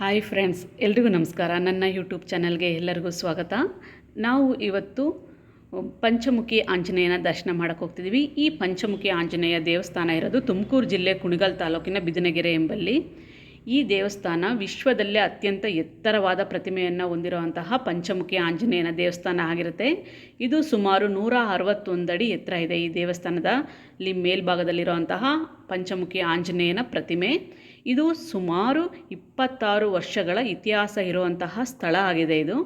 Hi friends ಎಲ್ರಿಗೂ ನಮಸ್ಕಾರ. ನನ್ನ ಯೂಟ್ಯೂಬ್ ಚಾನಲ್ಗೆ ಎಲ್ಲರಿಗೂ ಸ್ವಾಗತ. ನಾವು ಇವತ್ತು ಪಂಚಮುಖಿ ಆಂಜನೇಯನ ದರ್ಶನ ಮಾಡೋಕ್ಕೆ ಹೋಗ್ತಿದ್ದೀವಿ ಈ ಪಂಚಮುಖಿ ಆಂಜನೇಯ ದೇವಸ್ಥಾನ ಇರೋದು ತುಮಕೂರು ಜಿಲ್ಲೆ ಕುಣಿಗಲ್ ತಾಲೂಕಿನ ಬಿದನಗೆರೆ ಎಂಬಲ್ಲಿ. ಈ ದೇವಸ್ಥಾನ ವಿಶ್ವದಲ್ಲೇ ಅತ್ಯಂತ ಎತ್ತರವಾದ ಪ್ರತಿಮೆಯನ್ನು ಹೊಂದಿರುವಂತಹ ಪಂಚಮುಖಿ ಆಂಜನೇಯನ ದೇವಸ್ಥಾನ ಆಗಿರುತ್ತೆ. ಇದು ಸುಮಾರು ನೂರ ಅರವತ್ತೊಂದು ಅಡಿ ಎತ್ತರ ಇದೆ ಈ ದೇವಸ್ಥಾನದ ಇಲ್ಲಿ ಮೇಲ್ಭಾಗದಲ್ಲಿರುವಂತಹ ಪಂಚಮುಖಿ ಆಂಜನೇಯನ ಪ್ರತಿಮೆ. ಇದು ಸುಮಾರು ಇಪ್ಪತ್ತಾರು ವರ್ಷಗಳ ಇತಿಹಾಸ ಇರುವಂತಹ ಸ್ಥಳ ಆಗಿದೆ ಇದು.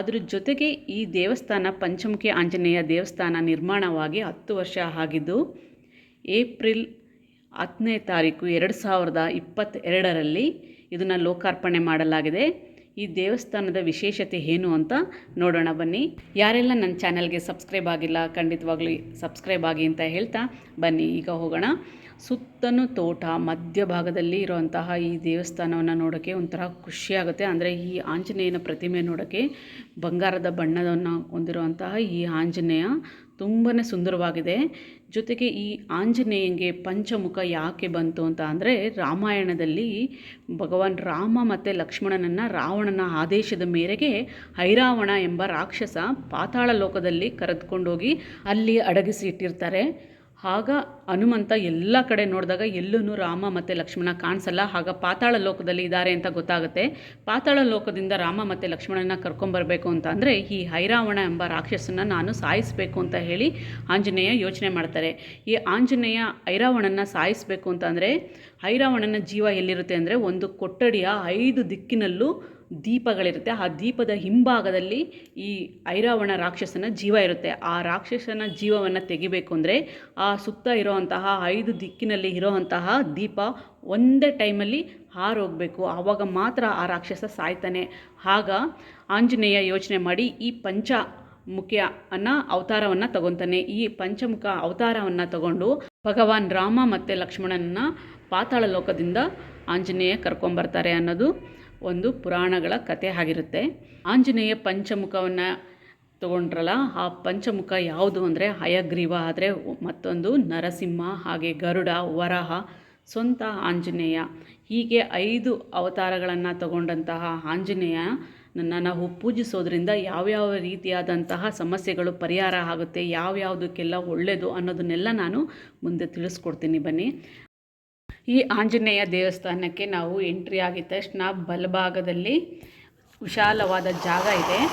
ಅದ್ರ ಜೊತೆಗೆ ಈ ದೇವಸ್ಥಾನ ಪಂಚಮುಖಿ ಆಂಜನೇಯ ದೇವಸ್ಥಾನ ನಿರ್ಮಾಣವಾಗಿ ಹತ್ತು ವರ್ಷ ಆಗಿದ್ದು, ಏಪ್ರಿಲ್ ಹತ್ತನೇ ತಾರೀಕು ಎರಡು ಸಾವಿರದ ಇಪ್ಪತ್ತೆರಡರಲ್ಲಿ ಇದನ್ನು ಲೋಕಾರ್ಪಣೆ ಮಾಡಲಾಗಿದೆ. ಈ ದೇವಸ್ಥಾನದ ವಿಶೇಷತೆ ಏನು ಅಂತ ನೋಡೋಣ ಬನ್ನಿ. ಯಾರೆಲ್ಲ ನನ್ನ ಚಾನಲ್ಗೆ ಸಬ್ಸ್ಕ್ರೈಬ್ ಆಗಿಲ್ಲ, ಖಂಡಿತವಾಗ್ಲೂ ಸಬ್ಸ್ಕ್ರೈಬ್ ಆಗಿ ಅಂತ ಹೇಳ್ತಾ ಬನ್ನಿ. ಈಗ ಹೋಗೋಣ. ಸುತ್ತಲೂ ತೋಟ, ಮಧ್ಯಭಾಗದಲ್ಲಿ ಇರುವಂತಹ ಈ ದೇವಸ್ಥಾನವನ್ನು ನೋಡೋಕ್ಕೆ ಒಂಥರ ಖುಷಿಯಾಗುತ್ತೆ. ಅಂದರೆ ಈ ಆಂಜನೇಯನ ಪ್ರತಿಮೆ ನೋಡೋಕ್ಕೆ ಬಂಗಾರದ ಬಣ್ಣವನ್ನು ಹೊಂದಿರುವಂತಹ ಈ ಆಂಜನೇಯ ತುಂಬಾ ಸುಂದರವಾಗಿದೆ. ಜೊತೆಗೆ ಈ ಆಂಜನೇಯಂಗೆ ಪಂಚಮುಖ ಯಾಕೆ ಬಂತು ಅಂತ ಅಂದರೆ ರಾಮಾಯಣದಲ್ಲಿ ಭಗವಾನ್ ರಾಮ ಮತ್ತು ಲಕ್ಷ್ಮಣನನ್ನು ರಾವಣನ ಆದೇಶದ ಮೇರೆಗೆ ಐರಾವಣ ಎಂಬ ರಾಕ್ಷಸ ಪಾತಾಳ ಲೋಕದಲ್ಲಿ ಕರೆದುಕೊಂಡೋಗಿ ಅಲ್ಲಿ ಅಡಗಿಸಿ ಇಟ್ಟಿರ್ತಾರೆ ಆಗ ಹನುಮಂತ ಎಲ್ಲ ಕಡೆ ನೋಡಿದಾಗ ಎಲ್ಲೂ ರಾಮ ಮತ್ತು ಲಕ್ಷ್ಮಣ ಕಾಣಿಸಲ್ಲ. ಆಗ ಪಾತಾಳ ಲೋಕದಲ್ಲಿ ಇದ್ದಾರೆ ಅಂತ ಗೊತ್ತಾಗುತ್ತೆ. ಪಾತಾಳ ಲೋಕದಿಂದ ರಾಮ ಮತ್ತು ಲಕ್ಷ್ಮಣನ ಕರ್ಕೊಂಬರಬೇಕು ಅಂತ ಅಂದರೆ ಈ ಹೈರಾವಣ ಎಂಬ ರಾಕ್ಷಸನ ನಾನು ಸಾಯಿಸಬೇಕು ಅಂತ ಹೇಳಿ ಆಂಜನೇಯ ಯೋಚನೆ ಮಾಡ್ತಾರೆ. ಈ ಆಂಜನೇಯ ಐರಾವಣನ ಸಾಯಿಸಬೇಕು ಅಂತ ಅಂದರೆ ಐರಾವಣನ ಜೀವ ಎಲ್ಲಿರುತ್ತೆ ಅಂದರೆ ಒಂದು ಕೊಠಡಿಯ ಐದು ದಿಕ್ಕಿನಲ್ಲೂ ದೀಪಗಳಿರುತ್ತೆ. ಆ ದೀಪದ ಹಿಂಭಾಗದಲ್ಲಿ ಈ ಐರಾವಣ ರಾಕ್ಷಸನ ಜೀವ ಇರುತ್ತೆ. ಆ ರಾಕ್ಷಸನ ಜೀವವನ್ನು ತೆಗಿಬೇಕು ಅಂದರೆ ಆ ಸುತ್ತ ಇರೋವಂತಹ ಐದು ದಿಕ್ಕಿನಲ್ಲಿ ಇರೋವಂತಹ ದೀಪ ಒಂದೇ ಟೈಮಲ್ಲಿ ಹಾರೋಗಬೇಕು. ಆವಾಗ ಮಾತ್ರ ಆ ರಾಕ್ಷಸ ಸಾಯ್ತಾನೆ. ಆಗ ಆಂಜನೇಯ ಯೋಚನೆ ಮಾಡಿ ಈ ಪಂಚ ಮುಖ್ಯ ಅನ್ನ ಅವತಾರವನ್ನು ತಗೊತಾನೆ. ಈ ಪಂಚಮುಖ ಅವತಾರವನ್ನು ತಗೊಂಡು ಭಗವಾನ್ ರಾಮ ಮತ್ತು ಲಕ್ಷ್ಮಣನನ್ನ ಪಾತಾಳ ಲೋಕದಿಂದ ಆಂಜನೇಯ ಕರ್ಕೊಂಬರ್ತಾರೆ ಅನ್ನೋದು ಒಂದು ಪುರಾಣಗಳ ಕಥೆ ಆಗಿರುತ್ತೆ. ಆಂಜನೇಯ ಪಂಚಮುಖವನ್ನು ತಗೊಂಡ್ರಲ್ಲ, ಆ ಪಂಚಮುಖ ಯಾವುದು ಅಂದರೆ ಹಯಗ್ರೀವ, ಆದರೆ ಮತ್ತೊಂದು ನರಸಿಂಹ, ಹಾಗೆ ಗರುಡ, ವರಹ, ಸ್ವಂತ ಆಂಜನೇಯ. ಹೀಗೆ ಐದು ಅವತಾರಗಳನ್ನು ತಗೊಂಡಂತಹ ಆಂಜನೇಯ ನನ್ನ ನಾವು ಪೂಜಿಸೋದ್ರಿಂದ ಯಾವ್ಯಾವ ರೀತಿಯಾದಂತಹ ಸಮಸ್ಯೆಗಳು ಪರಿಹಾರ ಆಗುತ್ತೆ, ಯಾವ್ಯಾವುದಕ್ಕೆಲ್ಲ ಒಳ್ಳೆಯದು ಅನ್ನೋದನ್ನೆಲ್ಲ ನಾನು ಮುಂದೆ ತಿಳಿಸ್ಕೊಡ್ತೀನಿ ಬನ್ನಿ. ಈ ಆಂಜನೇಯ ದೇವಸ್ಥಾನಕ್ಕೆ ನಾವು ಎಂಟ್ರಿ ಆಗಿದ ತಕ್ಷಣ ಬಲಭಾಗದಲ್ಲಿ ವಿಶಾಲವಾದ ಜಾಗ ಇದೆ.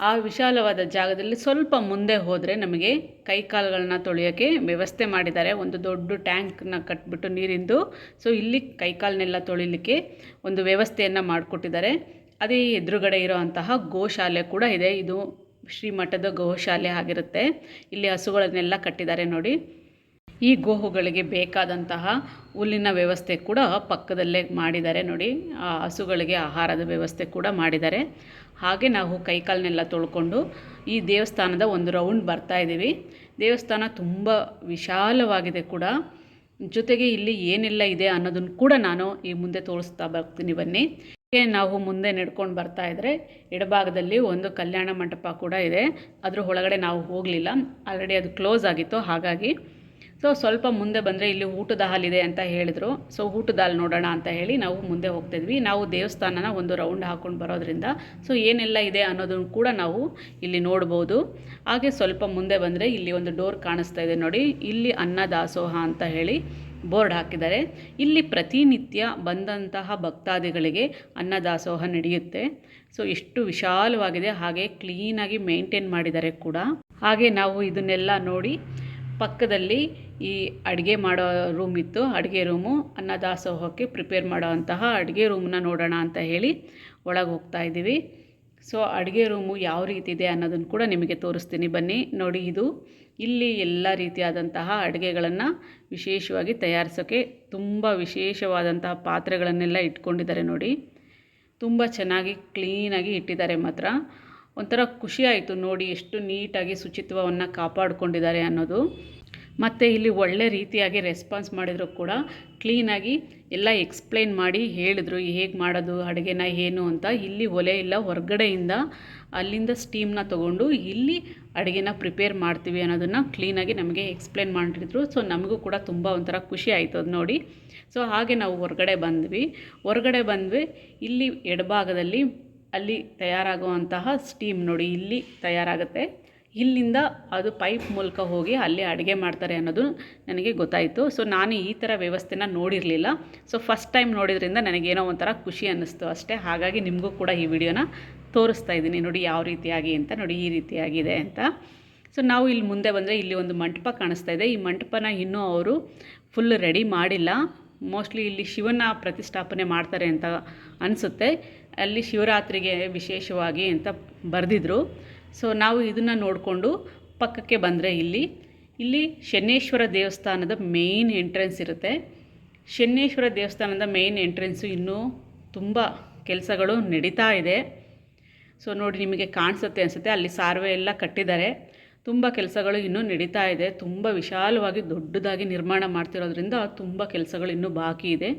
ಆ ವಿಶಾಲವಾದ ಜಾಗದಲ್ಲಿ ಸ್ವಲ್ಪ ಮುಂದೆ ಹೋದರೆ ನಮಗೆ ಕೈಕಾಲುಗಳನ್ನ ತೊಳೆಯೋಕ್ಕೆ ವ್ಯವಸ್ಥೆ ಮಾಡಿದ್ದಾರೆ. ಒಂದು ದೊಡ್ಡ ಟ್ಯಾಂಕ್ನ ಕಟ್ಬಿಟ್ಟು ನೀರಿಂದು. ಸೊ, ಇಲ್ಲಿ ಕೈಕಾಲನ್ನೆಲ್ಲ ತೊಳಿಲಿಕ್ಕೆ ಒಂದು ವ್ಯವಸ್ಥೆಯನ್ನು ಮಾಡಿಕೊಟ್ಟಿದ್ದಾರೆ. ಅದೇ ಎದುರುಗಡೆ ಇರೋವಂತಹ ಗೋಶಾಲೆ ಕೂಡ ಇದೆ. ಇದು ಶ್ರೀಮಠದ ಗೋಶಾಲೆ ಆಗಿರುತ್ತೆ. ಇಲ್ಲಿ ಹಸುಗಳನ್ನೆಲ್ಲ ಕಟ್ಟಿದ್ದಾರೆ ನೋಡಿ. ಈ ಗೋಹುಗಳಿಗೆ ಬೇಕಾದಂತಹ ಹುಲ್ಲಿನ ವ್ಯವಸ್ಥೆ ಕೂಡ ಪಕ್ಕದಲ್ಲೇ ಮಾಡಿದ್ದಾರೆ ನೋಡಿ. ಆ ಹಸುಗಳಿಗೆ ಆಹಾರದ ವ್ಯವಸ್ಥೆ ಕೂಡ ಮಾಡಿದ್ದಾರೆ. ಹಾಗೆ ನಾವು ಕೈಕಾಲನ್ನೆಲ್ಲ ತೊಳ್ಕೊಂಡು ಈ ದೇವಸ್ಥಾನದ ಒಂದು ರೌಂಡ್ ಬರ್ತಾ ಇದ್ದೀವಿ. ದೇವಸ್ಥಾನ ತುಂಬ ವಿಶಾಲವಾಗಿದೆ ಕೂಡ. ಜೊತೆಗೆ ಇಲ್ಲಿ ಏನೆಲ್ಲ ಇದೆ ಅನ್ನೋದನ್ನು ಕೂಡ ನಾನು ಈ ಮುಂದೆ ತೋರಿಸ್ತಾ ಬರ್ತೀನಿ ಬನ್ನಿ. ನಾವು ಮುಂದೆ ನಡ್ಕೊಂಡು ಬರ್ತಾ ಇದ್ದರೆ ಎಡಭಾಗದಲ್ಲಿ ಒಂದು ಕಲ್ಯಾಣ ಮಂಟಪ ಕೂಡ ಇದೆ. ಅದರ ಒಳಗಡೆ ನಾವು ಹೋಗಲಿಲ್ಲ. ಆಲ್ರೆಡಿ ಅದು ಕ್ಲೋಸ್ ಆಗಿತ್ತು. ಹಾಗಾಗಿ ಸೊ ಸ್ವಲ್ಪ ಮುಂದೆ ಬಂದರೆ ಇಲ್ಲಿ ಊಟದ ಹಾಲಿದೆ ಅಂತ ಹೇಳಿದರು. ಸೊ ಊಟದ ಹಾಲು ನೋಡೋಣ ಅಂತ ಹೇಳಿ ನಾವು ಮುಂದೆ ಹೋಗ್ತಿದ್ವಿ. ನಾವು ದೇವಸ್ಥಾನನ ಒಂದು ರೌಂಡ್ ಹಾಕ್ಕೊಂಡು ಬರೋದ್ರಿಂದ ಸೊ ಏನೆಲ್ಲ ಇದೆ ಅನ್ನೋದನ್ನು ಕೂಡ ನಾವು ಇಲ್ಲಿ ನೋಡ್ಬೋದು. ಹಾಗೆ ಸ್ವಲ್ಪ ಮುಂದೆ ಬಂದರೆ ಇಲ್ಲಿ ಒಂದು ಡೋರ್ ಕಾಣಿಸ್ತಾ ಇದೆ ನೋಡಿ. ಇಲ್ಲಿ ಅನ್ನದಾಸೋಹ ಅಂತ ಹೇಳಿ ಬೋರ್ಡ್ ಹಾಕಿದ್ದಾರೆ. ಇಲ್ಲಿ ಪ್ರತಿನಿತ್ಯ ಬಂದಂತಹ ಭಕ್ತಾದಿಗಳಿಗೆ ಅನ್ನದಾಸೋಹ ನಡೆಯುತ್ತೆ. ಸೊ ಎಷ್ಟು ವಿಶಾಲವಾಗಿದೆ. ಹಾಗೆ ಕ್ಲೀನಾಗಿ ಮೇಂಟೈನ್ ಮಾಡಿದ್ದಾರೆ ಕೂಡ. ಹಾಗೆ ನಾವು ಇದನ್ನೆಲ್ಲ ನೋಡಿ ಪಕ್ಕದಲ್ಲಿ ಈ ಅಡುಗೆ ಮಾಡೋ ರೂಮ್ ಇತ್ತು. ಅಡುಗೆ ರೂಮು ಅನ್ನದಾಸೋಹಕ್ಕೆ ಪ್ರಿಪೇರ್ ಮಾಡೋವಂತಹ ಅಡುಗೆ ರೂಮನ್ನ ನೋಡೋಣ ಅಂತ ಹೇಳಿ ಒಳಗೆ ಹೋಗ್ತಾ ಇದ್ದೀವಿ. ಸೊ ಅಡುಗೆ ರೂಮು ಯಾವ ರೀತಿ ಇದೆ ಅನ್ನೋದನ್ನು ಕೂಡ ನಿಮಗೆ ತೋರಿಸ್ತೀನಿ. ಬನ್ನಿ, ನೋಡಿ ಇದು. ಇಲ್ಲಿ ಎಲ್ಲ ರೀತಿಯಾದಂತಹ ಅಡುಗೆಗಳನ್ನು ವಿಶೇಷವಾಗಿ ತಯಾರಿಸೋಕ್ಕೆ ತುಂಬ ವಿಶೇಷವಾದಂತಹ ಪಾತ್ರೆಗಳನ್ನೆಲ್ಲ ಇಟ್ಕೊಂಡಿದ್ದಾರೆ ನೋಡಿ. ತುಂಬ ಚೆನ್ನಾಗಿ ಕ್ಲೀನಾಗಿ ಇಟ್ಟಿದ್ದಾರೆ ಮಾತ್ರ. ಒಂಥರ ಖುಷಿಯಾಯಿತು ನೋಡಿ ಎಷ್ಟು ನೀಟಾಗಿ ಶುಚಿತ್ವವನ್ನು ಕಾಪಾಡಿಕೊಂಡಿದ್ದಾರೆ ಅನ್ನೋದು. ಮತ್ತು ಇಲ್ಲಿ ಒಳ್ಳೆ ರೀತಿಯಾಗಿ ರೆಸ್ಪಾನ್ಸ್ ಮಾಡಿದ್ರು ಕೂಡ ಕ್ಲೀನಾಗಿ ಎಲ್ಲ ಎಕ್ಸ್ಪ್ಲೇನ್ ಮಾಡಿ ಹೇಳಿದ್ರು ಹೇಗೆ ಮಾಡೋದು, ಅಡುಗೆನ ಏನು ಅಂತ. ಇಲ್ಲಿ ಒಲೆ ಇಲ್ಲ, ಹೊರಗಡೆಯಿಂದ ಅಲ್ಲಿಂದ ಸ್ಟೀಮ್ನ ತೊಗೊಂಡು ಇಲ್ಲಿ ಅಡುಗೆನ ಪ್ರಿಪೇರ್ ಮಾಡ್ತೀವಿ ಅನ್ನೋದನ್ನು ಕ್ಲೀನಾಗಿ ನಮಗೆ ಎಕ್ಸ್ಪ್ಲೇನ್ ಮಾಡಿದ್ರು. ಸೊ ನಮಗೂ ಕೂಡ ತುಂಬ ಒಂಥರ ಖುಷಿ ಆಯಿತು ಅದು ನೋಡಿ. ಸೊ ಹಾಗೆ ನಾವು ಹೊರಗಡೆ ಬಂದ್ವಿ. ಹೊರಗಡೆ ಬಂದ್ವಿ, ಇಲ್ಲಿ ಎಡಭಾಗದಲ್ಲಿ ಅಲ್ಲಿ ತಯಾರಾಗುವಂತಹ ಸ್ಟೀಮ್ ನೋಡಿ, ಇಲ್ಲಿ ತಯಾರಾಗುತ್ತೆ. ಇಲ್ಲಿಂದ ಅದು ಪೈಪ್ ಮೂಲಕ ಹೋಗಿ ಅಲ್ಲಿ ಅಡುಗೆ ಮಾಡ್ತಾರೆ ಅನ್ನೋದು ನನಗೆ ಗೊತ್ತಾಯಿತು. ಸೊ ನಾನು ಈ ಥರ ವ್ಯವಸ್ಥೆನ ನೋಡಿರಲಿಲ್ಲ. ಸೊ ಫಸ್ಟ್ ಟೈಮ್ ನೋಡಿದ್ರಿಂದ ನನಗೇನೋ ಒಂಥರ ಖುಷಿ ಅನ್ನಿಸ್ತು ಅಷ್ಟೇ. ಹಾಗಾಗಿ ನಿಮಗೂ ಕೂಡ ಈ ವಿಡಿಯೋನ ತೋರಿಸ್ತಾ ಇದ್ದೀನಿ. ನೋಡಿ ಯಾವ ರೀತಿಯಾಗಿ ಅಂತ, ನೋಡಿ ಈ ರೀತಿಯಾಗಿದೆ ಅಂತ. ಸೊ ನಾವು ಇಲ್ಲಿ ಮುಂದೆ ಬಂದರೆ ಇಲ್ಲಿ ಒಂದು ಮಂಟಪ ಕಾಣಿಸ್ತಾ ಇದೆ. ಈ ಮಂಟಪನ ಇನ್ನೂ ಅವರು ಫುಲ್ ರೆಡಿ ಮಾಡಿಲ್ಲ. ಮೋಸ್ಟ್ಲಿ ಇಲ್ಲಿ ಶಿವನ ಪ್ರತಿಷ್ಠಾಪನೆ ಮಾಡ್ತಾರೆ ಅಂತ ಅನಿಸುತ್ತೆ. ಅಲ್ಲಿ ಶಿವರಾತ್ರಿಗೆ ವಿಶೇಷವಾಗಿ ಅಂತ ಬರೆದಿದ್ರು. ಸೊ ನಾವು ಇದನ್ನು ನೋಡಿಕೊಂಡು ಪಕ್ಕಕ್ಕೆ ಬಂದರೆ ಇಲ್ಲಿ. ಇಲ್ಲಿ ಶನೇಶ್ವರ ದೇವಸ್ಥಾನದ ಮೇಯ್ನ್ ಎಂಟ್ರೆನ್ಸ್ ಇರುತ್ತೆ. ಶನೇಶ್ವರ ದೇವಸ್ಥಾನದ ಮೇಯ್ನ್ ಎಂಟ್ರೆನ್ಸು ಇನ್ನೂ ತುಂಬ ಕೆಲಸಗಳು ನಡೀತಾ ಇದೆ. ಸೊ ನೋಡಿ ನಿಮಗೆ ಕಾಣಿಸುತ್ತೆ ಅನಿಸುತ್ತೆ, ಅಲ್ಲಿ ಸಾರ್ವೆ ಎಲ್ಲ ಕಟ್ಟಿದ್ದಾರೆ. ತುಂಬ ಕೆಲಸಗಳು ಇನ್ನೂ ನಡೀತಾ ಇದೆ. ತುಂಬ ವಿಶಾಲವಾಗಿ ದೊಡ್ಡದಾಗಿ ನಿರ್ಮಾಣ ಮಾಡ್ತಿರೋದ್ರಿಂದ ತುಂಬ ಕೆಲಸಗಳು ಇನ್ನೂ ಬಾಕಿ ಇದೆ.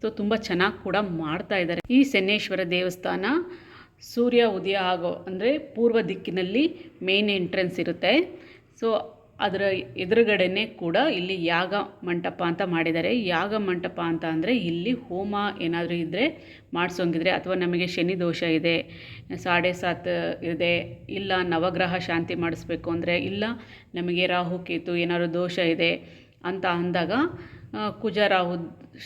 ಸೊ ತುಂಬ ಚೆನ್ನಾಗಿ ಕೂಡ ಮಾಡ್ತಾ ಇದ್ದಾರೆ ಈ ಶನೇಶ್ವರ ದೇವಸ್ಥಾನ. ಸೂರ್ಯ ಉದಯ ಆಗೋ, ಅಂದರೆ ಪೂರ್ವ ದಿಕ್ಕಿನಲ್ಲಿ ಮೇನ್ ಎಂಟ್ರೆನ್ಸ್ ಇರುತ್ತೆ. ಸೊ ಅದರ ಎದುರುಗಡೆನೇ ಕೂಡ ಇಲ್ಲಿ ಯಾಗ ಮಂಟಪ ಅಂತ ಮಾಡಿದ್ದಾರೆ. ಯಾಗ ಮಂಟಪ ಅಂತ ಅಂದರೆ ಇಲ್ಲಿ ಹೋಮ ಏನಾದರೂ ಇದ್ದರೆ ಮಾಡಿಸೋಂಗಿದ್ರೆ, ಅಥವಾ ನಮಗೆ ಶನಿ ದೋಷ ಇದೆ, ಸಾಡೆ ಸಾತ್ ಇದೆ, ಇಲ್ಲ ನವಗ್ರಹ ಶಾಂತಿ ಮಾಡಿಸ್ಬೇಕು ಅಂದರೆ, ಇಲ್ಲ ನಮಗೆ ರಾಹು, ಕೇತು ಏನಾದರೂ ದೋಷ ಇದೆ ಅಂತ ಅಂದಾಗ ಕುಜ ರಾಹು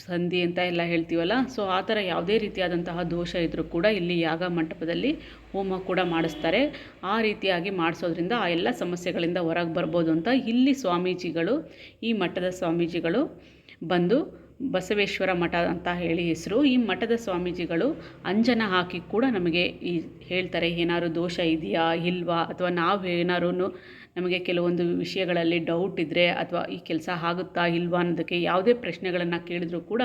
ಸಂಧಿ ಅಂತ ಎಲ್ಲ ಹೇಳ್ತೀವಲ್ಲ, ಸೊ ಆ ಥರ ಯಾವುದೇ ರೀತಿಯಾದಂತಹ ದೋಷ ಇದ್ದರೂ ಕೂಡ ಇಲ್ಲಿ ಯಾಗ ಮಂಟಪದಲ್ಲಿ ಹೋಮ ಕೂಡ ಮಾಡಿಸ್ತಾರೆ. ಆ ರೀತಿಯಾಗಿ ಮಾಡಿಸೋದ್ರಿಂದ ಆ ಎಲ್ಲ ಸಮಸ್ಯೆಗಳಿಂದ ಹೊರಗೆ ಬರ್ಬೋದು ಅಂತ ಇಲ್ಲಿ ಸ್ವಾಮೀಜಿಗಳು, ಈ ಮಠದ ಸ್ವಾಮೀಜಿಗಳು ಬಂದು ಬಸವೇಶ್ವರ ಮಠ ಅಂತ ಹೇಳಿ ಹೆಸರು. ಈ ಮಠದ ಸ್ವಾಮೀಜಿಗಳು ಅಂಜನ ಹಾಕಿ ಕೂಡ ನಮಗೆ ಈ ಹೇಳ್ತಾರೆ, ಏನಾದ್ರು ದೋಷ ಇದೆಯಾ, ಇಲ್ವಾ? ಅಥವಾ ನಾವು ಏನಾರು ನಮಗೆ ಕೆಲವೊಂದು ವಿಷಯಗಳಲ್ಲಿ ಡೌಟ್ ಇದ್ದರೆ ಅಥವಾ ಈ ಕೆಲಸ ಆಗುತ್ತಾ ಇಲ್ವಾ ಅನ್ನೋದಕ್ಕೆ ಯಾವುದೇ ಪ್ರಶ್ನೆಗಳನ್ನು ಕೇಳಿದರೂ ಕೂಡ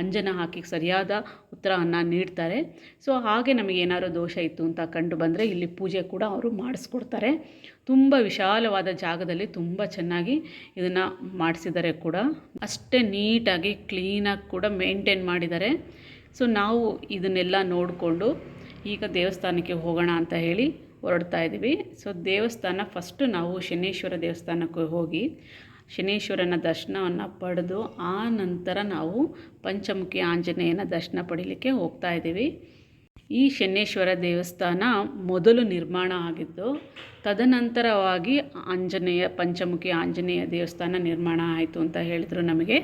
ಅಂಜನ ಹಾಕಿ ಸರಿಯಾದ ಉತ್ತರವನ್ನು ನೀಡ್ತಾರೆ. ಸೊ ಹಾಗೆ ನಮಗೆ ಏನಾದರೂ ದೋಷ ಇತ್ತು ಅಂತ ಕಂಡು ಬಂದರೆ ಇಲ್ಲಿ ಪೂಜೆ ಕೂಡ ಅವರು ಮಾಡಿಸ್ಕೊಡ್ತಾರೆ. ತುಂಬ ವಿಶಾಲವಾದ ಜಾಗದಲ್ಲಿ ತುಂಬ ಚೆನ್ನಾಗಿ ಇದನ್ನು ಮಾಡಿಸಿದ್ದಾರೆ ಕೂಡ. ಅಷ್ಟೇ ನೀಟಾಗಿ ಕ್ಲೀನಾಗಿ ಕೂಡ ಮೇಂಟೈನ್ ಮಾಡಿದ್ದಾರೆ. ಸೊ ನಾವು ಇದನ್ನೆಲ್ಲ ನೋಡಿಕೊಂಡು ಈಗ ದೇವಸ್ಥಾನಕ್ಕೆ ಹೋಗೋಣ ಅಂತ ಹೇಳಿ ಹೊರಡ್ತಾ ಇದ್ದೀವಿ ಸೊ ದೇವಸ್ಥಾನ ಫಸ್ಟು ನಾವು ಶನೇಶ್ವರ ದೇವಸ್ಥಾನಕ್ಕೆ ಹೋಗಿ ಶನೇಶ್ವರನ ದರ್ಶನವನ್ನು ಪಡೆದು ಆ ನಂತರ ನಾವು ಪಂಚಮುಖಿ ಆಂಜನೇಯನ ದರ್ಶನ ಪಡೀಲಿಕ್ಕೆ ಹೋಗ್ತಾ ಇದ್ದೀವಿ ಈ ಶನೇಶ್ವರ ದೇವಸ್ಥಾನ ಮೊದಲು ನಿರ್ಮಾಣ ಆಗಿದ್ದು, ತದನಂತರವಾಗಿ ಆಂಜನೇಯ, ಪಂಚಮುಖಿ ಆಂಜನೇಯ ದೇವಸ್ಥಾನ ನಿರ್ಮಾಣ ಆಯಿತು ಅಂತ ಹೇಳಿದರು ನಮಗೆ.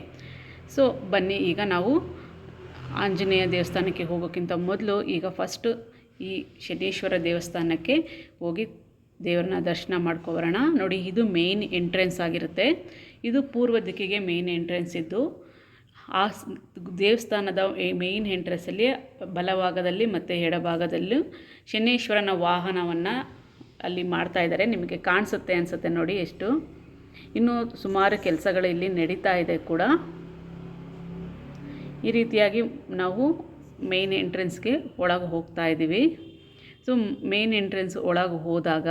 ಸೊ ಬನ್ನಿ, ಈಗ ನಾವು ಆಂಜನೇಯ ದೇವಸ್ಥಾನಕ್ಕೆ ಹೋಗೋಕ್ಕಿಂತ ಮೊದಲು ಈಗ ಫಸ್ಟು ಈ ಶನೇಶ್ವರ ದೇವಸ್ಥಾನಕ್ಕೆ ಹೋಗಿ ದೇವರನ್ನ ದರ್ಶನ ಮಾಡ್ಕೊಬರೋಣ. ನೋಡಿ, ಇದು ಮೇಯ್ನ್ ಎಂಟ್ರೆನ್ಸ್ ಆಗಿರುತ್ತೆ. ಇದು ಪೂರ್ವ ದಿಕ್ಕಿಗೆ ಮೇಯ್ನ್ ಎಂಟ್ರೆನ್ಸ್ ಇದ್ದು ಆ ದೇವಸ್ಥಾನದ ಮೇಯ್ನ್ ಎಂಟ್ರೆನ್ಸಲ್ಲಿ ಬಲಭಾಗದಲ್ಲಿ ಮತ್ತು ಎಡಭಾಗದಲ್ಲೂ ಶನೇಶ್ವರನ ವಾಹನವನ್ನು ಅಲ್ಲಿ ಮಾಡ್ತಾ ಇದ್ದಾರೆ ನಿಮಗೆ ಕಾಣಿಸುತ್ತೆ ಅನಿಸುತ್ತೆ ನೋಡಿ ಎಷ್ಟು. ಇನ್ನೂ ಸುಮಾರು ಕೆಲಸಗಳು ಇಲ್ಲಿ ನಡೀತಾ ಇದೆ ಕೂಡ. ಈ ರೀತಿಯಾಗಿ ನಾವು ಮೇಯ್ನ್ ಎಂಟ್ರೆನ್ಸ್ಗೆ ಒಳಗೆ ಹೋಗ್ತಾ ಇದ್ದೀವಿ. ಸೊ ಮೇಯ್ನ್ ಎಂಟ್ರೆನ್ಸ್ ಒಳಗೆ ಹೋದಾಗ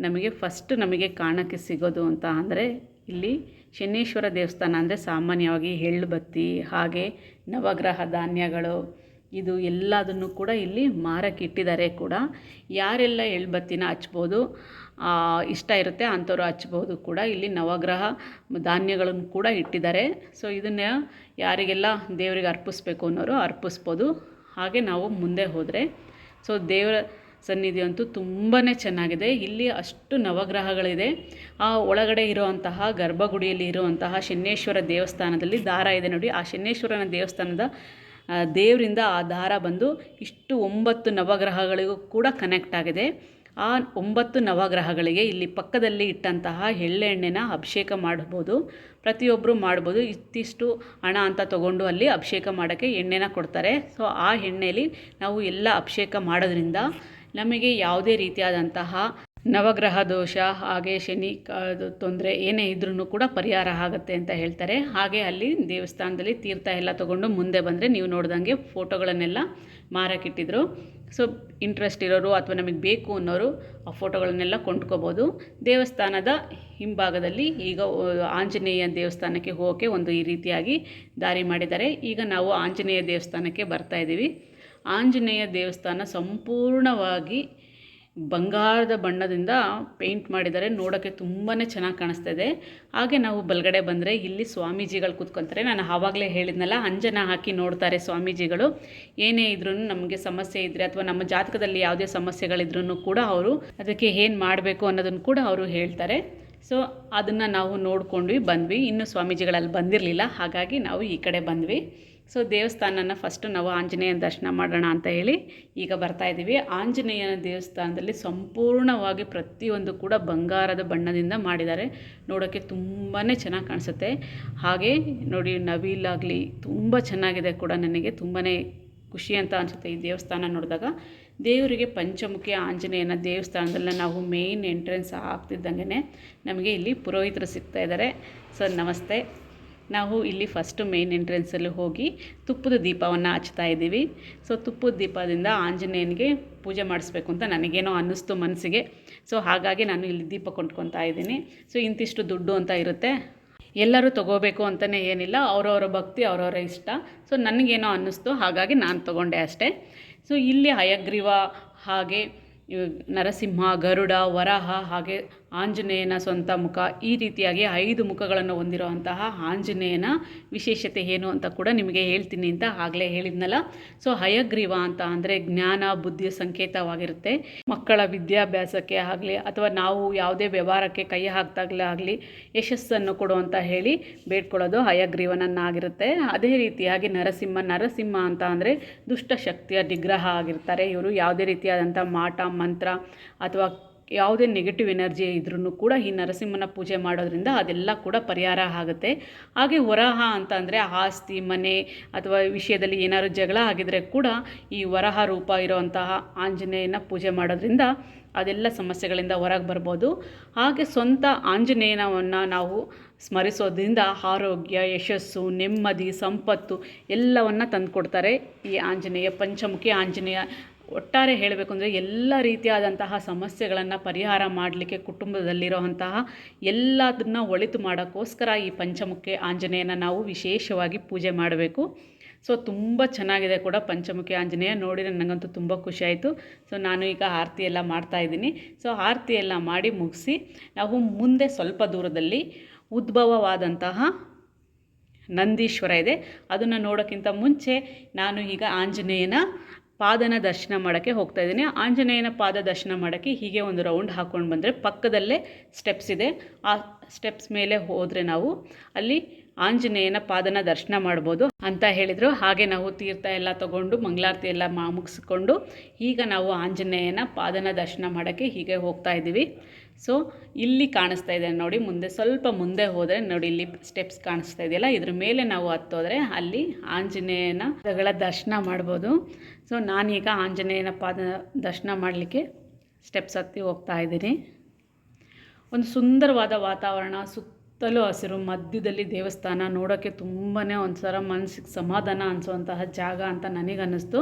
ನಮಗೆ ಫಸ್ಟ್ ನಮಗೆ ಕಾಣೋಕ್ಕೆ ಸಿಗೋದು ಅಂತ ಅಂದರೆ ಇಲ್ಲಿ ಶನೇಶ್ವರ ದೇವಸ್ಥಾನ ಅಂದರೆ ಸಾಮಾನ್ಯವಾಗಿ ಎಳ್ಳು ಬತ್ತಿ, ಹಾಗೆ ನವಗ್ರಹ ಧಾನ್ಯಗಳು, ಇದು ಎಲ್ಲದನ್ನು ಕೂಡ ಇಲ್ಲಿ ಮಾರಕ್ಕೆ ಇಟ್ಟಿದ್ದಾರೆ ಕೂಡ. ಯಾರೆಲ್ಲ ಎಳ್ಳುಬತ್ತಿನ ಹಚ್ಬೋದು ಇಷ್ಟ ಇರುತ್ತೆ ಅಂಥವ್ರು ಹಚ್ಬೋದು ಕೂಡ. ಇಲ್ಲಿ ನವಗ್ರಹ ಧಾನ್ಯಗಳನ್ನು ಕೂಡ ಇಟ್ಟಿದ್ದಾರೆ. ಸೊ ಇದನ್ನು ಯಾರಿಗೆಲ್ಲ ದೇವರಿಗೆ ಅರ್ಪಿಸ್ಬೇಕು ಅನ್ನೋರು ಅರ್ಪಿಸ್ಬೋದು. ಹಾಗೆ ನಾವು ಮುಂದೆ ಹೋದರೆ. ಸೊ ದೇವರ ಸನ್ನಿಧಿ ಅಂತೂ ತುಂಬಾ ಚೆನ್ನಾಗಿದೆ. ಇಲ್ಲಿ ಅಷ್ಟು ನವಗ್ರಹಗಳಿದೆ. ಆ ಒಳಗಡೆ ಇರುವಂತಹ ಗರ್ಭಗುಡಿಯಲ್ಲಿ ಇರುವಂತಹ ಶನ್ನೇಶ್ವರ ದೇವಸ್ಥಾನದಲ್ಲಿ ದಾರ ಇದೆ ನೋಡಿ. ಆ ಶನೇಶ್ವರನ ದೇವಸ್ಥಾನದ ದೇವರಿಂದ ಆ ದಾರ ಬಂದು ಇಷ್ಟು ಒಂಬತ್ತು ನವಗ್ರಹಗಳಿಗೂ ಕೂಡ ಕನೆಕ್ಟ್ ಆಗಿದೆ. ಆ ಒಂಬತ್ತು ನವಗ್ರಹಗಳಿಗೆ ಇಲ್ಲಿ ಪಕ್ಕದಲ್ಲಿ ಇಟ್ಟಂತಹ ಎಳ್ಳೆಣ್ಣೆನ ಅಭಿಷೇಕ ಮಾಡ್ಬೋದು ಪ್ರತಿಯೊಬ್ಬರು ಮಾಡ್ಬೋದು ಇತ್ತಿಷ್ಟು ಹಣ ಅಂತ ತಗೊಂಡು ಅಲ್ಲಿ ಅಭಿಷೇಕ ಮಾಡೋಕ್ಕೆ ಎಣ್ಣೆನ ಕೊಡ್ತಾರೆ. ಸೊ ಆ ಎಣ್ಣೆಯಲ್ಲಿ ನಾವು ಎಲ್ಲ ಅಭಿಷೇಕ ಮಾಡೋದ್ರಿಂದ ನಮಗೆ ಯಾವುದೇ ರೀತಿಯಾದಂತಹ ನವಗ್ರಹ ದೋಷ, ಹಾಗೆ ಶನಿ ತೊಂದರೆ ಏನೇ ಇದ್ರೂ ಕೂಡ ಪರಿಹಾರ ಆಗುತ್ತೆ ಅಂತ ಹೇಳ್ತಾರೆ. ಹಾಗೆ ಅಲ್ಲಿ ದೇವಸ್ಥಾನದಲ್ಲಿ ತೀರ್ಥ ಎಲ್ಲ ತೊಗೊಂಡು ಮುಂದೆ ಬಂದರೆ ನೀವು ನೋಡ್ದಂಗೆ ಫೋಟೋಗಳನ್ನೆಲ್ಲ ಮಾರಕ್ಕಿಟ್ಟಿದ್ರು. ಸೊ ಇಂಟ್ರೆಸ್ಟ್ ಇರೋರು ಅಥವಾ ನಮಗೆ ಬೇಕು ಅನ್ನೋರು ಆ ಫೋಟೋಗಳನ್ನೆಲ್ಲ ಕೊಂಡ್ಕೋಬೋದು. ದೇವಸ್ಥಾನದ ಹಿಂಭಾಗದಲ್ಲಿ ಈಗ ಆಂಜನೇಯ ದೇವಸ್ಥಾನಕ್ಕೆ ಹೋಗೋಕ್ಕೆ ಒಂದು ಈ ರೀತಿಯಾಗಿ ದಾರಿ ಮಾಡಿದ್ದಾರೆ. ಈಗ ನಾವು ಆಂಜನೇಯ ದೇವಸ್ಥಾನಕ್ಕೆ ಬರ್ತಾ ಇದ್ದೀವಿ. ಆಂಜನೇಯ ದೇವಸ್ಥಾನ ಸಂಪೂರ್ಣವಾಗಿ ಬಂಗಾರದ ಬಣ್ಣದಿಂದ ಪೇಂಟ್ ಮಾಡಿದ್ದಾರೆ. ನೋಡೋಕ್ಕೆ ತುಂಬಾ ಚೆನ್ನಾಗಿ ಕಾಣಿಸ್ತಾ ಇದೆ. ಹಾಗೆ ನಾವು ಬಲಗಡೆ ಬಂದರೆ ಇಲ್ಲಿ ಸ್ವಾಮೀಜಿಗಳು ಕೂತ್ಕೊತಾರೆ. ನಾನು ಆವಾಗಲೇ ಹೇಳಿದ್ನಲ್ಲ, ಅಂಜನ ಹಾಕಿ ನೋಡ್ತಾರೆ ಸ್ವಾಮೀಜಿಗಳು. ಏನೇ ಇದ್ರೂ ನಮಗೆ ಸಮಸ್ಯೆ ಇದ್ದರೆ ಅಥವಾ ನಮ್ಮ ಜಾತಕದಲ್ಲಿ ಯಾವುದೇ ಸಮಸ್ಯೆಗಳಿದ್ರೂ ಕೂಡ ಅವರು ಅದಕ್ಕೆ ಏನು ಮಾಡಬೇಕು ಅನ್ನೋದನ್ನು ಕೂಡ ಅವರು ಹೇಳ್ತಾರೆ. ಸೊ ಅದನ್ನು ನಾವು ನೋಡ್ಕೊಂಡ್ವಿ, ಬಂದ್ವಿ. ಇನ್ನೂ ಸ್ವಾಮೀಜಿಗಳಲ್ಲಿ ಬಂದಿರಲಿಲ್ಲ. ಹಾಗಾಗಿ ನಾವು ಈ ಕಡೆ ಬಂದ್ವಿ. ಸೊ ದೇವಸ್ಥಾನನ ಫಸ್ಟು ನಾವು ಆಂಜನೇಯನ ದರ್ಶನ ಮಾಡೋಣ ಅಂತ ಹೇಳಿ ಈಗ ಬರ್ತಾ ಇದ್ದೀವಿ ಆಂಜನೇಯನ ದೇವಸ್ಥಾನದಲ್ಲಿ ಸಂಪೂರ್ಣವಾಗಿ ಪ್ರತಿಯೊಂದು ಕೂಡ ಬಂಗಾರದ ಬಣ್ಣದಿಂದ ಮಾಡಿದ್ದಾರೆ. ನೋಡೋಕ್ಕೆ ತುಂಬಾ ಚೆನ್ನಾಗಿ ಕಾಣಿಸುತ್ತೆ. ಹಾಗೆ ನೋಡಿ ನವಿಲಾಗಲಿ ತುಂಬ ಚೆನ್ನಾಗಿದೆ ಕೂಡ ನನಗೆ. ತುಂಬಾ ಖುಷಿ ಅಂತ ಅನಿಸುತ್ತೆ ಈ ದೇವಸ್ಥಾನ ನೋಡಿದಾಗ. ದೇವರಿಗೆ ಪಂಚಮುಖಿ ಆಂಜನೇಯನ ದೇವಸ್ಥಾನದಲ್ಲ ನಾವು ಮೇಯ್ನ್ ಎಂಟ್ರೆನ್ಸ್ ಆಗ್ತಿದ್ದಂಗೆ ನಮಗೆ ಇಲ್ಲಿ ಪುರೋಹಿತರು ಸಿಗ್ತಾ ಇದ್ದಾರೆ. ಸರ್ ನಮಸ್ತೆ. ನಾವು ಇಲ್ಲಿ ಫಸ್ಟು ಮೇನ್ ಎಂಟ್ರೆನ್ಸಲ್ಲಿ ಹೋಗಿ ತುಪ್ಪದ ದೀಪವನ್ನು ಹಚ್ತಾ ಇದ್ದೀವಿ. ಸೊ ತುಪ್ಪದ ದೀಪದಿಂದ ಆಂಜನೇಯನಿಗೆ ಪೂಜೆ ಮಾಡಿಸ್ಬೇಕು ಅಂತ ನನಗೇನೋ ಅನ್ನಿಸ್ತು ಮನಸ್ಸಿಗೆ. ಸೊ ಹಾಗಾಗಿ ನಾನು ಇಲ್ಲಿ ದೀಪ ಕೊಂಡ್ಕೊತಾ ಇದ್ದೀನಿ. ಸೊ ಇಂತಿಷ್ಟು ದುಡ್ಡು ಅಂತ ಇರುತ್ತೆ. ಎಲ್ಲರೂ ತಗೋಬೇಕು ಅಂತಲೇ ಏನಿಲ್ಲ, ಅವರವರ ಭಕ್ತಿ, ಅವರವರ ಇಷ್ಟ. ಸೊ ನನಗೇನೋ ಅನ್ನಿಸ್ತು, ಹಾಗಾಗಿ ನಾನು ತೊಗೊಂಡೆ ಅಷ್ಟೇ. ಸೊ ಇಲ್ಲಿ ಹಯಗ್ರೀವ ಹಾಗೆ ನರಸಿಂಹ, ಗರುಡ, ವರಾಹ ಹಾಗೆ ಆಂಜನೇಯನ ಸ್ವಂತ ಮುಖ, ಈ ರೀತಿಯಾಗಿ ಐದು ಮುಖಗಳನ್ನು ಹೊಂದಿರುವಂತಹ ಆಂಜನೇಯನ ವಿಶೇಷತೆ ಏನು ಅಂತ ಕೂಡ ನಿಮಗೆ ಹೇಳ್ತೀನಿ ಅಂತ ಆಗಲೇ ಹೇಳಿದ್ನಲ್ಲ. ಸೊ ಹಯಗ್ರೀವ ಅಂತ ಅಂದರೆ ಜ್ಞಾನ ಬುದ್ಧಿಯ ಸಂಕೇತವಾಗಿರುತ್ತೆ. ಮಕ್ಕಳ ವಿದ್ಯಾಭ್ಯಾಸಕ್ಕೆ ಆಗಲಿ ಅಥವಾ ನಾವು ಯಾವುದೇ ವ್ಯವಹಾರಕ್ಕೆ ಕೈ ಹಾಕ್ದಾಗಲೇ ಆಗಲಿ ಯಶಸ್ಸನ್ನು ಕೊಡು ಅಂತ ಹೇಳಿ ಬೇಡ್ಕೊಳ್ಳೋದು ಹಯಗ್ರೀವನನ್ನಾಗಿರುತ್ತೆ. ಅದೇ ರೀತಿಯಾಗಿ ನರಸಿಂಹ ನರಸಿಂಹ ಅಂತ ಅಂದರೆ ದುಷ್ಟಶಕ್ತಿಯ ನಿಗ್ರಹ ಆಗಿರ್ತಾರೆ. ಇವರು ಯಾವುದೇ ರೀತಿಯಾದಂಥ ಮಾಟ, ಮಂತ್ರ ಅಥವಾ ಯಾವುದೇ ನೆಗೆಟಿವ್ ಎನರ್ಜಿ ಇದ್ರೂ ಕೂಡ ಈ ನರಸಿಂಹನ ಪೂಜೆ ಮಾಡೋದ್ರಿಂದ ಅದೆಲ್ಲ ಕೂಡ ಪರಿಹಾರ ಆಗುತ್ತೆ. ಹಾಗೆ ವರಹ ಅಂತ ಆಸ್ತಿ, ಮನೆ ಅಥವಾ ವಿಷಯದಲ್ಲಿ ಏನಾದ್ರು ಜಗಳ ಆಗಿದರೆ ಕೂಡ ಈ ವರಹ ರೂಪ ಇರುವಂತಹ ಆಂಜನೇಯನ ಪೂಜೆ ಮಾಡೋದ್ರಿಂದ ಅದೆಲ್ಲ ಸಮಸ್ಯೆಗಳಿಂದ ಹೊರಗೆ ಬರ್ಬೋದು. ಹಾಗೆ ಸ್ವಂತ ಆಂಜನೇಯನವನ್ನು ನಾವು ಸ್ಮರಿಸೋದ್ರಿಂದ ಆರೋಗ್ಯ, ಯಶಸ್ಸು, ನೆಮ್ಮದಿ, ಸಂಪತ್ತು ಎಲ್ಲವನ್ನು ತಂದುಕೊಡ್ತಾರೆ ಈ ಆಂಜನೇಯ, ಪಂಚಮುಖಿ ಆಂಜನೇಯ ಒಟ್ಟಾರೆ ಹೇಳಬೇಕು ಅಂದರೆ ಎಲ್ಲ ರೀತಿಯಾದಂತಹ ಸಮಸ್ಯೆಗಳನ್ನು ಪರಿಹಾರ ಮಾಡಲಿಕ್ಕೆ ಕುಟುಂಬದಲ್ಲಿರೋವಂತಹ ಎಲ್ಲದನ್ನ ಒಳಿತು ಮಾಡೋಕ್ಕೋಸ್ಕರ ಈ ಪಂಚಮುಖಿ ಆಂಜನೇಯನ ನಾವು ವಿಶೇಷವಾಗಿ ಪೂಜೆ ಮಾಡಬೇಕು. ಸೊ ತುಂಬ ಚೆನ್ನಾಗಿದೆ ಕೂಡ ಪಂಚಮುಖಿ ಆಂಜನೇಯ ನೋಡಿ ನನಗಂತೂ ತುಂಬ ಖುಷಿ ಆಯಿತು. ಸೊ ನಾನು ಈಗ ಆರತಿ ಎಲ್ಲ ಮಾಡ್ತಾಯಿದ್ದೀನಿ ಸೊ ಆರತಿ ಎಲ್ಲ ಮಾಡಿ ಮುಗಿಸಿ, ನಾವು ಮುಂದೆ ಸ್ವಲ್ಪ ದೂರದಲ್ಲಿ ಉದ್ಭವವಾದಂತಹ ನಂದೀಶ್ವರ ಇದೆ. ಅದನ್ನು ನೋಡೋಕ್ಕಿಂತ ಮುಂಚೆ ನಾನು ಈಗ ಆಂಜನೇಯನ ಪಾದನ ದರ್ಶನ ಮಾಡೋಕ್ಕೆ ಹೋಗ್ತಾ ಇದ್ದೀನಿ. ಆಂಜನೇಯನ ಪಾದ ದರ್ಶನ ಮಾಡೋಕ್ಕೆ ಹೀಗೆ ಒಂದು ರೌಂಡ್ ಹಾಕ್ಕೊಂಡು ಬಂದರೆ ಪಕ್ಕದಲ್ಲೇ ಸ್ಟೆಪ್ಸ್ ಇದೆ. ಆ ಸ್ಟೆಪ್ಸ್ ಮೇಲೆ ಹೋದರೆ ನಾವು ಅಲ್ಲಿ ಆಂಜನೇಯನ ಪಾದನ ದರ್ಶನ ಮಾಡ್ಬೋದು ಅಂತ ಹೇಳಿದರು. ಹಾಗೆ ನಾವು ತೀರ್ಥ ಎಲ್ಲ ತಗೊಂಡು, ಮಂಗಳಾರತಿ ಎಲ್ಲ ಮಾ ಮುಗಿಸ್ಕೊಂಡು ಈಗ ನಾವು ಆಂಜನೇಯನ ಪಾದನ ದರ್ಶನ ಮಾಡೋಕ್ಕೆ ಹೀಗೆ ಹೋಗ್ತಾ ಇದ್ದೀವಿ. ಸೊ ಇಲ್ಲಿ ಕಾಣಿಸ್ತಾ ಇದೆ ನೋಡಿ, ಮುಂದೆ ಸ್ವಲ್ಪ ಮುಂದೆ ಹೋದರೆ ನೋಡಿ, ಇಲ್ಲಿ ಸ್ಟೆಪ್ಸ್ ಕಾಣಿಸ್ತಾ ಇದೆಯಲ್ಲ, ಇದ್ರ ಮೇಲೆ ನಾವು ಹತ್ತೋದ್ರೆ ಅಲ್ಲಿ ಆಂಜನೇಯನ ಪಾದಗಳ ದರ್ಶನ ಮಾಡ್ಬೋದು. ಸೊ ನಾನೀಗ ಆಂಜನೇಯನ ಪಾದ ದರ್ಶನ ಮಾಡಲಿಕ್ಕೆ ಸ್ಟೆಪ್ಸ್ ಹತ್ತಿ ಹೋಗ್ತಾ ಇದ್ದೀನಿ. ಒಂದು ಸುಂದರವಾದ ವಾತಾವರಣ ಸುತ್ತಲೂ ಹಸಿರು, ಮಧ್ಯದಲ್ಲಿ ದೇವಸ್ಥಾನ ನೋಡೋಕ್ಕೆ ತುಂಬಾ ಒಂಥರ ಮನಸ್ಸಿಗೆ ಸಮಾಧಾನ ಅನಿಸುವಂತಹ ಜಾಗ ಅಂತ ನನಗನ್ನಿಸ್ತು.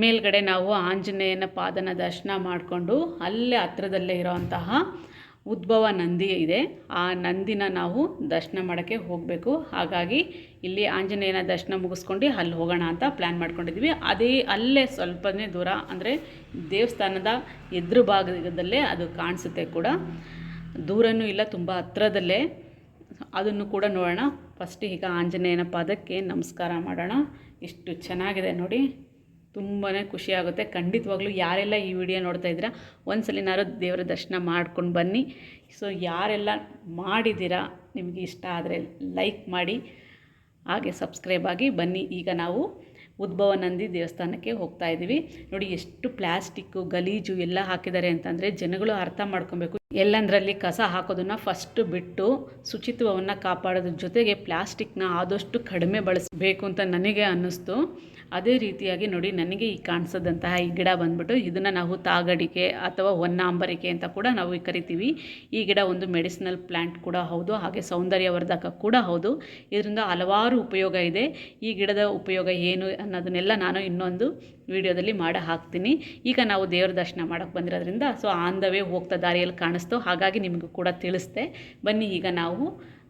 ಮೇಲ್ಗಡೆ ನಾವು ಆಂಜನೇಯನ ಪಾದನ ದರ್ಶನ ಮಾಡಿಕೊಂಡು ಅಲ್ಲೇ ಹತ್ರದಲ್ಲೇ ಇರೋವಂತಹ ಉದ್ಭವ ನಂದಿ ಇದೆ. ಆ ನಂದಿನ ನಾವು ದರ್ಶನ ಮಾಡೋಕ್ಕೆ ಹೋಗಬೇಕು. ಹಾಗಾಗಿ ಇಲ್ಲಿ ಆಂಜನೇಯನ ದರ್ಶನ ಮುಗಿಸ್ಕೊಂಡು ಅಲ್ಲಿ ಹೋಗೋಣ ಅಂತ ಪ್ಲ್ಯಾನ್ ಮಾಡ್ಕೊಂಡಿದ್ವಿ. ಅದೇ ಅಲ್ಲೇ ಸ್ವಲ್ಪನೇ ದೂರ ಅಂದರೆ ದೇವಸ್ಥಾನದ ಎದುರು ಭಾಗದಲ್ಲೇ ಅದು ಕಾಣಿಸುತ್ತೆ ಕೂಡ. ದೂರನೂ ಇಲ್ಲ, ತುಂಬ ಹತ್ರದಲ್ಲೇ. ಅದನ್ನು ಕೂಡ ನೋಡೋಣ. ಫಸ್ಟ್ ಈಗ ಆಂಜನೇಯನ ಪಾದಕ್ಕೆ ನಮಸ್ಕಾರ ಮಾಡೋಣ. ಎಷ್ಟು ಚೆನ್ನಾಗಿದೆ ನೋಡಿ. ತುಂಬಾ ಖುಷಿಯಾಗುತ್ತೆ ಖಂಡಿತವಾಗ್ಲೂ ಯಾರೆಲ್ಲ ಈ ವಿಡಿಯೋ ನೋಡ್ತಾ ಇದ್ದೀರಾ ಒಂದ್ಸಲಿನಾರು ದೇವರ ದರ್ಶನ ಮಾಡ್ಕೊಂಡು ಬನ್ನಿ. ಸೊ ಯಾರೆಲ್ಲ ಮಾಡಿದ್ದೀರಾ, ನಿಮಗೆ ಇಷ್ಟ ಆದರೆ ಲೈಕ್ ಮಾಡಿ, ಹಾಗೆ ಸಬ್ಸ್ಕ್ರೈಬ್ ಆಗಿ ಬನ್ನಿ. ಈಗ ನಾವು ಉದ್ಭವ ನಂದಿ ದೇವಸ್ಥಾನಕ್ಕೆ ಹೋಗ್ತಾ ಇದ್ದೀವಿ. ನೋಡಿ, ಎಷ್ಟು ಪ್ಲ್ಯಾಸ್ಟಿಕ್ಕು ಗಲೀಜು ಎಲ್ಲ ಹಾಕಿದ್ದಾರೆ ಅಂತಂದರೆ ಜನಗಳು ಅರ್ಥ ಮಾಡ್ಕೊಬೇಕು. ಎಲ್ಲಂದರಲ್ಲಿ ಕಸ ಹಾಕೋದನ್ನು ಫಸ್ಟ್ ಬಿಟ್ಟು ಶುಚಿತ್ವವನ್ನು ಕಾಪಾಡೋದ್ರ ಜೊತೆಗೆ ಪ್ಲಾಸ್ಟಿಕ್ನ ಆದಷ್ಟು ಕಡಿಮೆ ಬಳಸಬೇಕು ಅಂತ ನನಗೆ ಅನ್ನಿಸ್ತು. ಅದೇ ರೀತಿಯಾಗಿ ನೋಡಿ ನನಗೆ ಈ ಕಾಣಿಸೋದಂತಹ ಈ ಗಿಡ ಬಂದ್ಬಿಟ್ಟು ಇದನ್ನು ನಾವು ತಾಗಡಿಕೆ ಅಥವಾ ಹೊನ್ನಾಂಬರಿಕೆ ಅಂತ ಕೂಡ ನಾವು ಕರಿತೀವಿ. ಈ ಗಿಡ ಒಂದು ಮೆಡಿಸಿನಲ್ ಪ್ಲ್ಯಾಂಟ್ ಕೂಡ ಹೌದು, ಹಾಗೆ ಸೌಂದರ್ಯವರ್ಧಕ ಕೂಡ ಹೌದು. ಇದರಿಂದ ಹಲವಾರು ಉಪಯೋಗ ಇದೆ. ಈ ಗಿಡದ ಉಪಯೋಗ ಏನು ಅನ್ನೋದನ್ನೆಲ್ಲ ನಾನು ಇನ್ನೊಂದು ವಿಡಿಯೋದಲ್ಲಿ ಮಾಡಿ ಹಾಕ್ತೀನಿ. ಈಗ ನಾವು ದೇವ್ರ ದರ್ಶನ ಮಾಡೋಕ್ಕೆ ಬಂದಿರೋದ್ರಿಂದ, ಸೊ ಆನ್ ದ ವೇ ಹೋಗ್ತಾ ದಾರಿಯಲ್ಲಿ ಕಾಣಿಸ್ತು. ಹಾಗಾಗಿ ನಿಮಗೂ ಕೂಡ ತಿಳಿಸ್ದೆ. ಬನ್ನಿ, ಈಗ ನಾವು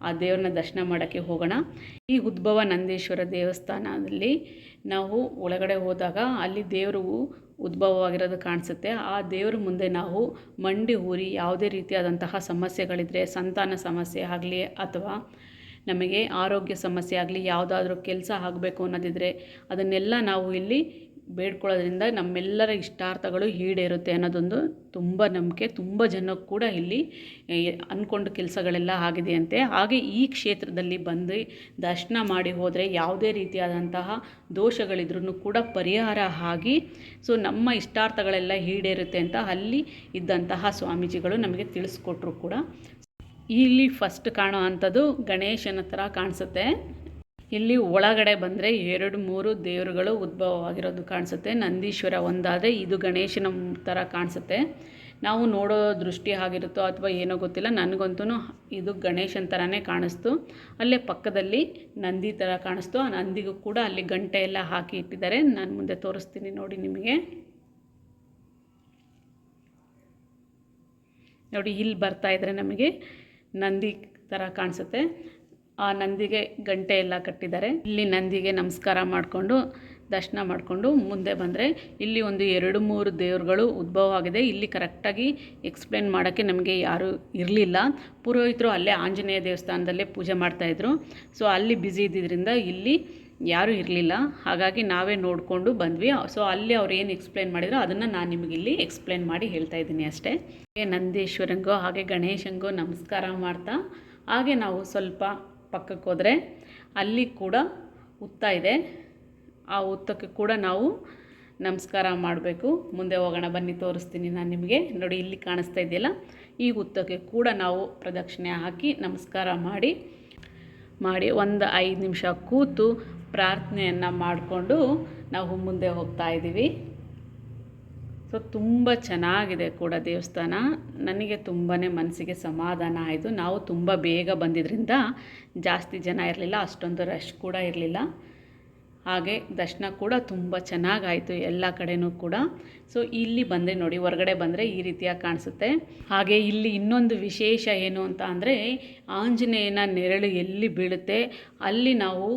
ಆ ದೇವ್ರನ್ನ ದರ್ಶನ ಮಾಡೋಕ್ಕೆ ಹೋಗೋಣ. ಈ ಉದ್ಭವ ನಂದೀಶ್ವರ ದೇವಸ್ಥಾನದಲ್ಲಿ ನಾವು ಒಳಗಡೆ ಹೋದಾಗ ಅಲ್ಲಿ ದೇವರು ಉದ್ಭವವಾಗಿರೋದು ಕಾಣಿಸುತ್ತೆ. ಆ ದೇವರ ಮುಂದೆ ನಾವು ಮಂಡಿ ಊರಿ ಯಾವುದೇ ರೀತಿಯಾದಂತಹ ಸಮಸ್ಯೆಗಳಿದ್ದರೆ ಸಂತಾನ ಸಮಸ್ಯೆ ಆಗಲಿ ಅಥವಾ ನಮಗೆ ಆರೋಗ್ಯ ಸಮಸ್ಯೆ ಆಗಲಿ, ಯಾವುದಾದ್ರೂ ಕೆಲಸ ಆಗಬೇಕು ಅನ್ನೋದಿದ್ದರೆ ಅದನ್ನೆಲ್ಲ ನಾವು ಇಲ್ಲಿ ಬೇಡ್ಕೊಳ್ಳೋದ್ರಿಂದ ನಮ್ಮೆಲ್ಲರ ಇಷ್ಟಾರ್ಥಗಳು ಈಡೇರುತ್ತೆ ಅನ್ನೋದೊಂದು ತುಂಬ ನಂಬಿಕೆ, ತುಂಬ ಜನಕ್ಕೆ ಕೂಡ ಇಲ್ಲಿ ಅಂದ್ಕೊಂಡ ಕೆಲಸಗಳೆಲ್ಲ ಆಗಿದೆಯಂತೆ. ಹಾಗೆ ಈ ಕ್ಷೇತ್ರದಲ್ಲಿ ಬಂದು ದರ್ಶನ ಮಾಡಿ ಹೋದರೆ ಯಾವುದೇ ರೀತಿಯಾದಂತಹ ದೋಷಗಳಿದ್ರೂ ಕೂಡ ಪರಿಹಾರ ಆಗಿ, ಸೊ ನಮ್ಮ ಇಷ್ಟಾರ್ಥಗಳೆಲ್ಲ ಈಡೇರುತ್ತೆ ಅಂತ ಅಲ್ಲಿ ಇದ್ದಂತಹ ಸ್ವಾಮೀಜಿಗಳು ನಮಗೆ ತಿಳಿಸ್ಕೊಟ್ರು ಕೂಡ. ಇಲ್ಲಿ ಫಸ್ಟ್ ಕಾಣೋ ಅಂಥದ್ದು ಗಣೇಶನ ಥರ ಕಾಣಿಸುತ್ತೆ. ಇಲ್ಲಿ ಒಳಗಡೆ ಬಂದರೆ ಎರಡು ಮೂರು ದೇವರುಗಳು ಉದ್ಭವವಾಗಿರೋದು ಕಾಣಿಸುತ್ತೆ. ನಂದೀಶ್ವರ ಒಂದಾದರೆ ಇದು ಗಣೇಶನ ಥರ ಕಾಣಿಸುತ್ತೆ. ನಾವು ನೋಡೋ ದೃಷ್ಟಿ ಆಗಿರುತ್ತೋ ಅಥವಾ ಏನೋ ಗೊತ್ತಿಲ್ಲ ನನಗಂತೂ ಇದು ಗಣೇಶನ ಥರನೇ ಕಾಣಿಸ್ತು. ಅಲ್ಲೇ ಪಕ್ಕದಲ್ಲಿ ನಂದಿ ಥರ ಕಾಣಿಸ್ತು. ಆ ನಂದಿಗೂ ಕೂಡ ಅಲ್ಲಿ ಗಂಟೆ ಎಲ್ಲ ಹಾಕಿ ಇಟ್ಟಿದ್ದಾರೆ. ನಾನು ಮುಂದೆ ತೋರಿಸ್ತೀನಿ ನೋಡಿ ನಿಮಗೆ. ನೋಡಿ, ಇಲ್ಲಿ ಬರ್ತಾ ಇದ್ದರೆ ನಮಗೆ ನಂದಿ ಥರ ಕಾಣಿಸುತ್ತೆ. ಆ ನಂದಿಗೆ ಗಂಟೆ ಎಲ್ಲ ಕಟ್ಟಿದ್ದಾರೆ. ಇಲ್ಲಿ ನಂದಿಗೆ ನಮಸ್ಕಾರ ಮಾಡಿಕೊಂಡು, ದರ್ಶನ ಮಾಡಿಕೊಂಡು ಮುಂದೆ ಬಂದರೆ ಇಲ್ಲಿ ಒಂದು ಎರಡು ಮೂರು ದೇವರುಗಳು ಉದ್ಭವ ಆಗಿದೆ. ಇಲ್ಲಿ ಕರೆಕ್ಟಾಗಿ ಎಕ್ಸ್ಪ್ಲೇನ್ ಮಾಡೋಕ್ಕೆ ನಮಗೆ ಯಾರೂ ಇರಲಿಲ್ಲ. ಪುರೋಹಿತರು ಅಲ್ಲೇ ಆಂಜನೇಯ ದೇವಸ್ಥಾನದಲ್ಲೇ ಪೂಜೆ ಮಾಡ್ತಾಯಿದ್ರು ಸೊ ಅಲ್ಲಿ ಬ್ಯುಸಿ ಇದ್ದಿದ್ದರಿಂದ ಇಲ್ಲಿ ಯಾರೂ ಇರಲಿಲ್ಲ. ಹಾಗಾಗಿ ನಾವೇ ನೋಡಿಕೊಂಡು ಬಂದ್ವಿ. ಸೊ ಅಲ್ಲಿ ಅವ್ರು ಏನು ಎಕ್ಸ್ಪ್ಲೇನ್ ಮಾಡಿದ್ರು ಅದನ್ನು ನಾನು ನಿಮಗೆ ಇಲ್ಲಿ ಎಕ್ಸ್ಪ್ಲೇನ್ ಮಾಡಿ ಹೇಳ್ತಾ ಇದ್ದೀನಿ ಅಷ್ಟೇ. ನಂದೀಶ್ವರಂಗೋ, ಹಾಗೆ ಗಣೇಶಂಗೋ ನಮಸ್ಕಾರ ಮಾಡ್ತಾ, ಹಾಗೆ ನಾವು ಸ್ವಲ್ಪ ಪಕ್ಕಕ್ಕೆ ಹೋದರೆ ಅಲ್ಲಿ ಕೂಡ ಹುತ್ತ ಇದೆ. ಆ ಹುತ್ತಕ್ಕೆ ಕೂಡ ನಾವು ನಮಸ್ಕಾರ ಮಾಡಬೇಕು. ಮುಂದೆ ಹೋಗೋಣ, ಬನ್ನಿ, ತೋರಿಸ್ತೀನಿ ನಾನು ನಿಮಗೆ. ನೋಡಿ, ಇಲ್ಲಿ ಕಾಣಿಸ್ತಾ ಇದೆಯಲ್ಲ? ಈ ಹುತ್ತಕ್ಕೆ ಕೂಡ ನಾವು ಪ್ರದಕ್ಷಿಣೆ ಹಾಕಿ ನಮಸ್ಕಾರ ಮಾಡಿ ಮಾಡಿ ಒಂದು ಐದು ನಿಮಿಷ ಕೂತು ಪ್ರಾರ್ಥನೆಯನ್ನು ಮಾಡಿಕೊಂಡು ನಾವು ಮುಂದೆ ಹೋಗ್ತಾ ಇದ್ದೀವಿ ಸೊ ತುಂಬ ಚೆನ್ನಾಗಿದೆ ಕೂಡ ದೇವಸ್ಥಾನ. ನನಗೆ ತುಂಬಾ ಮನಸ್ಸಿಗೆ ಸಮಾಧಾನ ಆಯಿತು. ನಾವು ತುಂಬ ಬೇಗ ಬಂದಿದ್ದರಿಂದ ಜಾಸ್ತಿ ಜನ ಇರಲಿಲ್ಲ, ಅಷ್ಟೊಂದು ರಶ್ ಕೂಡ ಇರಲಿಲ್ಲ. ಹಾಗೆ ದರ್ಶನ ಕೂಡ ತುಂಬ ಚೆನ್ನಾಗಾಯಿತು ಎಲ್ಲ ಕಡೆಯೂ ಕೂಡ. ಸೊ ಇಲ್ಲಿ ಬಂದರೆ ನೋಡಿ, ಹೊರಗಡೆ ಬಂದರೆ ಈ ರೀತಿಯಾಗಿ ಕಾಣಿಸುತ್ತೆ. ಹಾಗೆ ಇಲ್ಲಿ ಇನ್ನೊಂದು ವಿಶೇಷ ಏನು ಅಂತ ಅಂದರೆ ಆಂಜನೇಯನ ನೆರಳು ಎಲ್ಲಿ ಬೀಳುತ್ತೆ, ಅಲ್ಲಿ ನಾವು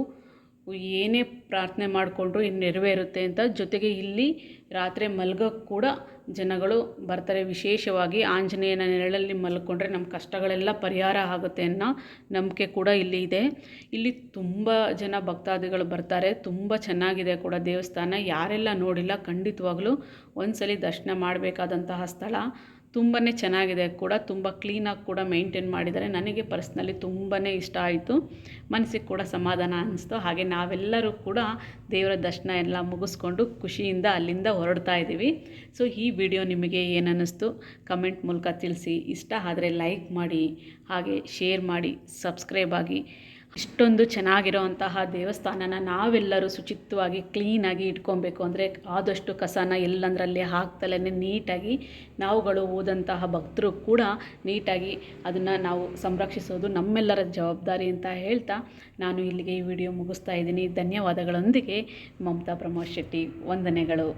ಏನೇ ಪ್ರಾರ್ಥನೆ ಮಾಡಿಕೊಂಡ್ರು ಇನ್ನು ನೆರವೇರುತ್ತೆ ಅಂತ. ಜೊತೆಗೆ ಇಲ್ಲಿ ರಾತ್ರಿ ಮಲ್ಗೋಕ್ಕೆ ಕೂಡ ಜನಗಳು ಬರ್ತಾರೆ. ವಿಶೇಷವಾಗಿ ಆಂಜನೇಯನ ನೆರಳಲ್ಲಿ ಮಲ್ಕೊಂಡ್ರೆ ನಮ್ಮ ಕಷ್ಟಗಳೆಲ್ಲ ಪರಿಹಾರ ಆಗುತ್ತೆ ಅನ್ನೋ ನಂಬಿಕೆ ಕೂಡ ಇಲ್ಲಿ ಇದೆ. ಇಲ್ಲಿ ತುಂಬ ಜನ ಭಕ್ತಾದಿಗಳು ಬರ್ತಾರೆ. ತುಂಬ ಚೆನ್ನಾಗಿದೆ ಕೂಡ ದೇವಸ್ಥಾನ. ಯಾರೆಲ್ಲ ನೋಡಿಲ್ಲ ಖಂಡಿತವಾಗ್ಲೂ ಒಂದ್ಸಲಿ ದರ್ಶನ ಮಾಡಬೇಕಾದಂತಹ ಸ್ಥಳ. ತುಂಬಾ ಚೆನ್ನಾಗಿದೆ ಕೂಡ, ತುಂಬ ಕ್ಲೀನಾಗಿ ಕೂಡ ಮೇಂಟೈನ್ ಮಾಡಿದ್ದಾರೆ. ನನಗೆ ಪರ್ಸ್ನಲಿ ತುಂಬಾ ಇಷ್ಟ ಆಯಿತು. ಮನಸ್ಸಿಗೆ ಕೂಡ ಸಮಾಧಾನ ಅನ್ನಿಸ್ತು ಹಾಗೆ ನಾವೆಲ್ಲರೂ ಕೂಡ ದೇವರ ದರ್ಶನ ಎಲ್ಲ ಮುಗಿಸ್ಕೊಂಡು ಖುಷಿಯಿಂದ ಅಲ್ಲಿಂದ ಹೊರಡ್ತಾ ಇದ್ದೀವಿ ಸೊ ಈ ವಿಡಿಯೋ ನಿಮಗೆ ಏನನ್ನಿಸ್ತು ಕಮೆಂಟ್ ಮೂಲಕ ತಿಳಿಸಿ. ಇಷ್ಟ ಆದರೆ ಲೈಕ್ ಮಾಡಿ, ಹಾಗೆ ಶೇರ್ ಮಾಡಿ ಸಬ್ಸ್ಕ್ರೈಬ್ ಆಗಿ. ಇಷ್ಟೊಂದು ಚೆನ್ನಾಗಿರೋವಂತಹ ದೇವಸ್ಥಾನನ ನಾವೆಲ್ಲರೂ ಶುಚಿತ್ವವಾಗಿ ಕ್ಲೀನಾಗಿ ಇಟ್ಕೊಬೇಕು ಅಂದರೆ ಆದಷ್ಟು ಕಸನ ಎಲ್ಲಂದ್ರಲ್ಲಿ ಹಾಕ್ತಲೇ ನೀಟಾಗಿ ನಾವುಗಳು ಹೋದಂತಹ ಭಕ್ತರು ಕೂಡ ನೀಟಾಗಿ ಅದನ್ನು ನಾವು ಸಂರಕ್ಷಿಸೋದು ನಮ್ಮೆಲ್ಲರ ಜವಾಬ್ದಾರಿ ಅಂತ ಹೇಳ್ತಾ ನಾನು ಇಲ್ಲಿಗೆ ಈ ವಿಡಿಯೋ ಮುಗಿಸ್ತಾ ಇದ್ದೀನಿ. ಧನ್ಯವಾದಗಳೊಂದಿಗೆ ಮಮತಾ ಪ್ರಮೋದ್ ಶೆಟ್ಟಿ ವಂದನೆಗಳು.